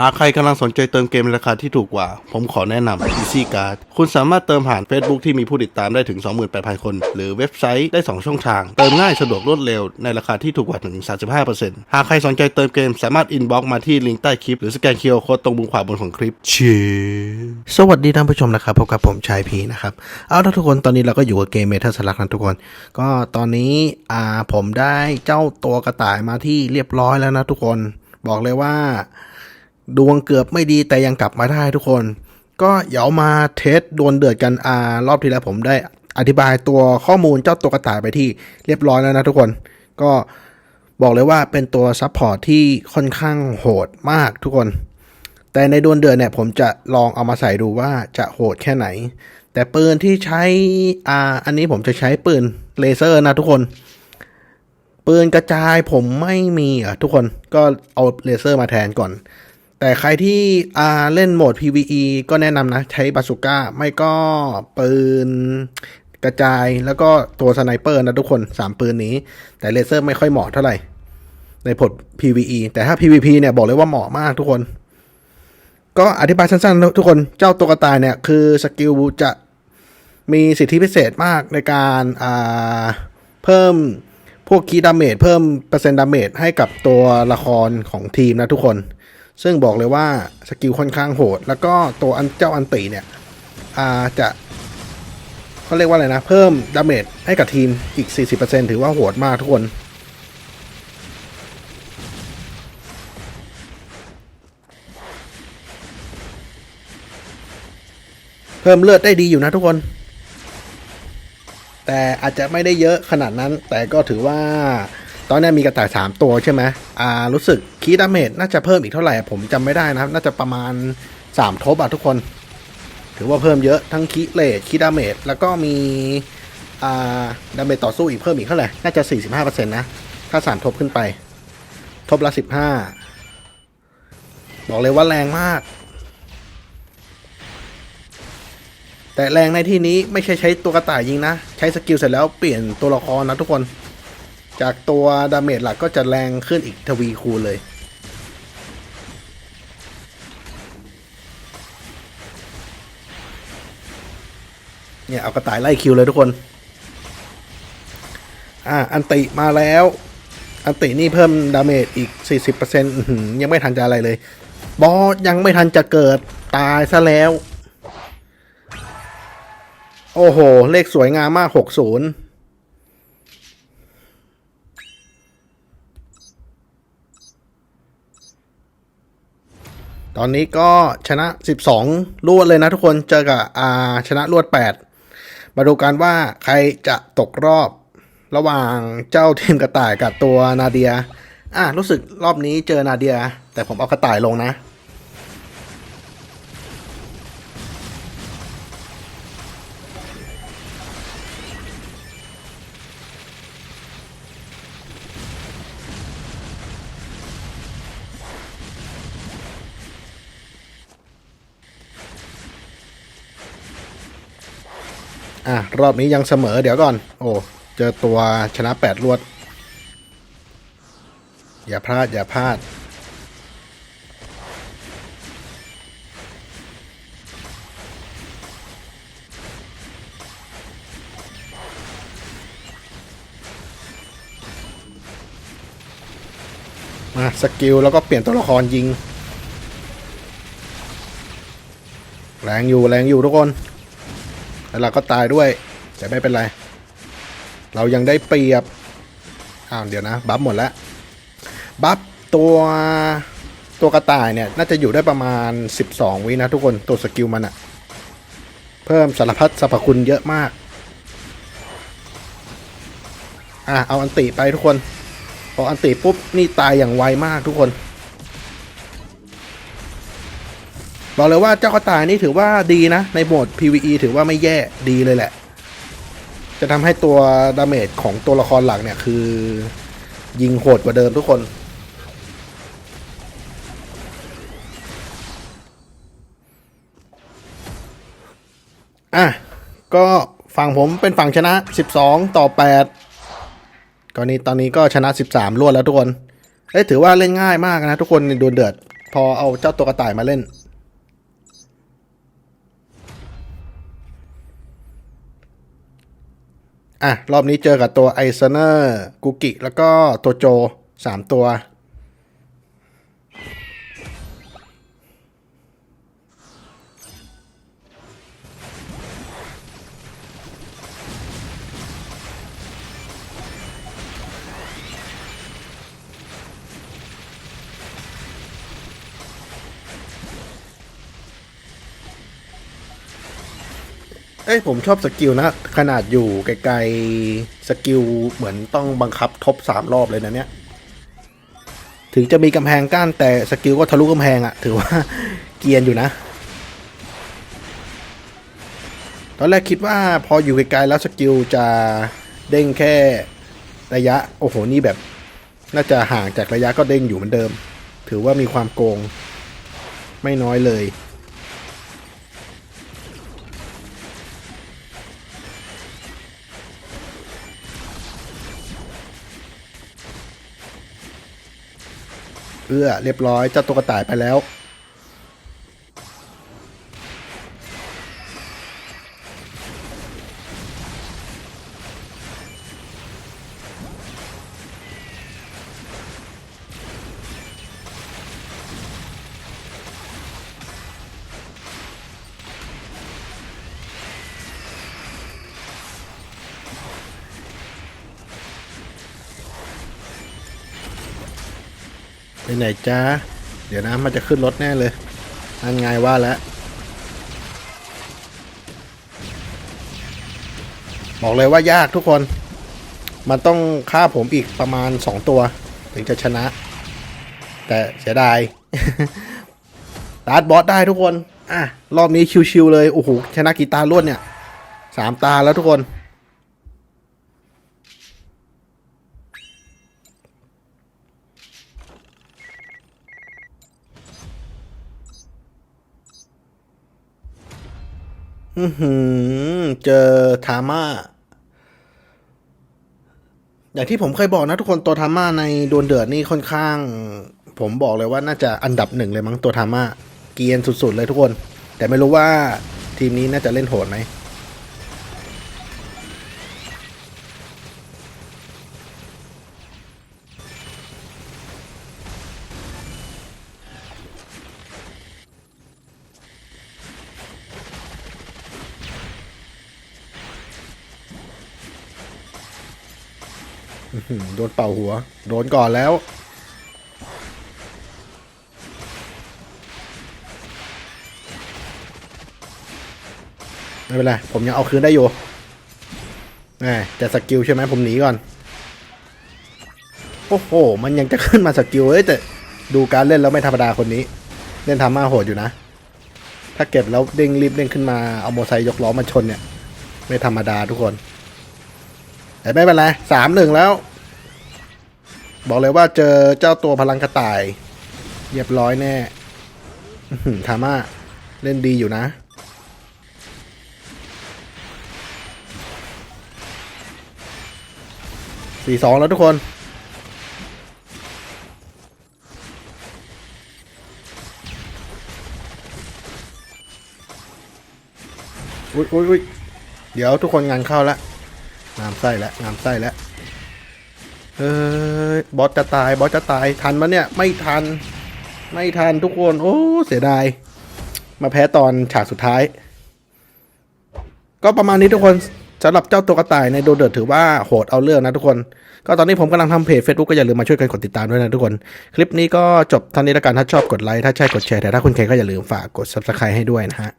หากใครกำลังสนใจเติมเกมในราคาที่ถูกกว่า ผมขอแนะนำ Easy Card คุณสามารถเติมผ่าน Facebook ที่มีผู้ติดตามได้ถึง 28,000 คน หรือเว็บไซต์ได้ 2 ช่องทาง เติมง่ายสะดวกรวดเร็วในราคาที่ถูกกว่าถึง 35%หากใครสนใจเติมเกมสามารถอินบ็อกมาที่ลิงก์ใต้คลิป หรือสแกนเคอร์โค้ดตรงมุมขวาบนของคลิปเชีสวัสดีท่านผู้ชมนะครับพบกับผมชายพีนะครับเอาละทุกคนตอนนี้เราก็อยู่กับเกมเมทัลสลักนะทุกคน ก็ตอนนี้อ่าผมได้เจ้าตัวกระต่ายมาที่เรียบร้อยแล้วนะทุกคน บอกเลยว่า ดวงเกือบไม่ดีแต่ยังกลับมาได้ทุกคน ก็เดี๋ยวมาเทสดวลเดือดกันอ่ารอบที่แล้วผมได้อธิบายตัวข้อมูลเจ้าตัวกระต่ายไปที่เรียบร้อยแล้วนะทุกคน ก็บอกเลยว่าเป็นตัวซัพพอร์ตที่ค่อนข้างโหดมากทุกคน แต่ในดวลเดือดเนี่ยผมจะลองเอามาใส่ดูว่าจะโหดแค่ไหน แต่ปืนที่ใช้อ่าอันนี้ผมจะใช้ปืนเลเซอร์นะทุกคน ปืนกระจายผมไม่มีอะทุกคนก็เอาเลเซอร์มาแทนก่อน แต่ใครที่อ่าเล่นโหมด PVE ก็แนะนำนะ ใช้บาสุก้า ไม่ก็ปืนกระจายแล้วก็ตัวสไนเปอร์นะทุกคน3ปืนนี้ แต่เลเซอร์ไม่ค่อยเหมาะเท่าไหร่ ในผล PVE แต่ถ้า PVP เนี่ยบอกเลยว่าเหมาะมากทุกคน ก็อธิบายสั้นๆนะทุกคนเจ้าตัวกระต่ายเนี่ยคือสกิลจะมีสิทธิพิเศษมากในการเพิ่มพวกคีดาเมจเพิ่มเปอร์เซ็นต์ดาเมจให้กับตัวละครของทีมนะทุกคน ซึ่งบอกเลยว่าสกิลค่อนข้างโหด แล้วก็ตัวอันเจ้าอันติเนี่ยอาจะเขาเรียกว่าอะไรนะ เพิ่มดาเมจให้กับทีมอีก 40%ถือว่าโหดมากทุกคน เพิ่มเลือดได้ดีอยู่นะทุกคน แต่อาจจะไม่ได้เยอะขนาดนั้น แต่ก็ถือว่า ตอนนี้มีกระต่าย3ตัวใช่ไหมอ่ารู้สึกคีดาเมจน่าจะเพิ่มอีกเท่าไหร่ผมจำไม่ได้นะครับ น่าจะประมาณ3ทบอะทุกคน ถือว่าเพิ่มเยอะทั้งคีเลทคีดาเมจแล้วก็มีอ่าดาเมจต่อสู้อีกเพิ่มอีกเท่าไหร่น่าจะ45%นต์นะถ้า3ทบขึ้นไป ทบละ15บอกเลยว่าแรงมาก แต่แรงในที่นี้ไม่ใช่ใช้ตัวกระต่ายยิงนะ ใช้สกิลเสร็จแล้วเปลี่ยนตัวละครนะทุกคน จากตัวดาเมจหลักก็จะแรงขึ้นอีกทวีคูณเลย เนี่ย เอากระต่ายไล่คิวเลยทุกคน อ่า อันติมาแล้ว อันตินี่เพิ่มดาเมจอีก 40%ยังไม่ทันจะอะไรเลย บอสยังไม่ทันจะเกิดตายซะแล้ว โอ้โห เลขสวยงามมาก 60 ตอนนี้ก็ชนะ 12 รวดเลยนะทุกคนเจอกับอาชนะรวด 8 มาดูกันว่าใครจะตกรอบระหว่างเจ้าทีมกระต่ายกับตัวนาเดีย อะรู้สึกรอบนี้เจอนาเดีย แต่ผมเอากระต่ายลงนะ อะ รอบนี้ยังเสมอเดี๋ยวก่อน โอ้ เจอตัวชนะแปดรวด อย่าพลาด อย่าพลาด มาสกิล แล้วก็เปลี่ยนตัวละครยิง แรงอยู่ แรงอยู่ทุกคน แล้วเราก็ตายด้วย แต่ไม่เป็นไร เรายังได้เปรียบ อ้าวเดี๋ยวนะ บัฟหมดแล้ว บัฟตัวตัวกระต่ายเนี่ย น่าจะอยู่ได้ประมาณ 12 วินะทุกคนตัวสกิลมันอะเพิ่มสารพัดสรรพคุณเยอะมาก อะเอาอันติไปทุกคน พออันติปุ๊บ นี่ตายอย่างไวมากทุกคน บอกเลยว่าเจ้ากระต่ายนี่ถือว่าดีนะ ในโหมด PVE ถือว่าไม่แย่ดีเลยแหละ จะทำให้ตัวดาเมจของตัวละครหลักเนี่ยคือ ยิงโหดกว่าเดิมทุกคนอะก็ฝั่งผมเป็นฝั่งชนะ 12 ต่อ8กรณีตอนนี้ก็ชนะ 13รวดแล้วทุกคน เอ้ยถือว่าเล่นง่ายมากนะทุกคนดวลเดือด พอเอาเจ้าตัวกระต่ายมาเล่น อะ รอบนี้เจอกับตัวไอซเนอร์กุกิ แล้วก็ตัวโจสามตัว เอ้ยผมชอบสกิลนะ ขนาดอยู่ไกลๆสกิลเหมือนต้องบังคับทบสามรอบเลยนะเนี่ย ถึงจะมีกำแพงกั้นแต่สกิลก็ทะลุกำแพงอะถือว่าเกียนอยู่นะ ตอนแรกคิดว่าพออยู่ไกลๆแล้วสกิลจะเด้งแค่ระยะ โอ้โห นี่แบบ น่าจะห่างจากระยะก็เด้งอยู่เหมือนเดิม ถือว่ามีความโกง ไม่น้อยเลย เอื้อเรียบร้อยเจ้าตัวกระต่ายไปแล้ว ไปไหนจ้าเดี๋ยวนะมันจะขึ้นรถแน่เลยนั่นไงว่าแล้วบอกเลยว่ายากทุกคน มันต้องฆ่าผมอีกประมาณ 2 ตัว ถึงจะชนะ แต่เสียดายลาดบอสได้ทุกคน อะ รอบนี้ชิวๆเลย โอ้โห ชนะกี่ตารวดเนี่ยสามตาแล้วทุกคน อือเจอทาม่า อย่างที่ผมเคยบอกนะทุกคนตัวทาม่าในโดนเดือดนี่ค่อนข้าง ผมบอกเลยว่าน่าจะอันดับหนึ่งเลยมั้งตัวทาม่า เกียนสุดๆเลยทุกคน แต่ไม่รู้ว่าทีมนี้น่าจะเล่นโหดไหม โดนเป่าหัว โดนก่อนแล้ว ไม่เป็นไร ผมยังเอาคืนได้อยู่แหมแต่สกิลใช่ไหมผมหนีก่อน โอ้โห มันยังจะขึ้นมาสกิลเอ้ยแต่ดูการเล่นแล้วไม่ธรรมดาคนนี้ เล่นทำมาโหดอยู่นะ ถ้าเก็บแล้วเด้งรีบเด้งขึ้นมาเอาโมไซค์ยกล้อมาชนเนี่ย ไม่ธรรมดาทุกคน แต่ไม่เป็นไรสามหนึ่งแล้ว บอกเลยว่าเจอเจ้าตัวพลังกระต่ายเรียบร้อยแน่ทาม่าเล่นดีอยู่นะ สี่สองแล้วทุกคนอุ้ยอุ้ยอุ้ยเดี๋ยวทุกคนงานเข้าแล้ว งามไส้แล้วงามไส้แล้วเฮ้ยบอสจะตายบอสจะตายทันมะเนี่ยไม่ทัน ไม่ทันทุกคนโอ้เสียดายมาแพ้ตอนฉากสุดท้าย ก็ประมาณนี้ทุกคนสำหรับเจ้าตัวกระต่ายในโดเดอร์ถือว่าโหดเอาเรื่องนะทุกคน ก็ตอนนี้ผมกำลังทำเพจ Facebook ก็อย่าลืมมาช่วยกันกดติดตามด้วยนะทุกคน คลิปนี้ก็จบท่านี้แล้วกันถ้าชอบกดไลค์ถ้าใช่กดแชร์แต่ถ้าคุณเคก็อย่าลืมฝากกด Subscribe ให้ด้วยนะฮะ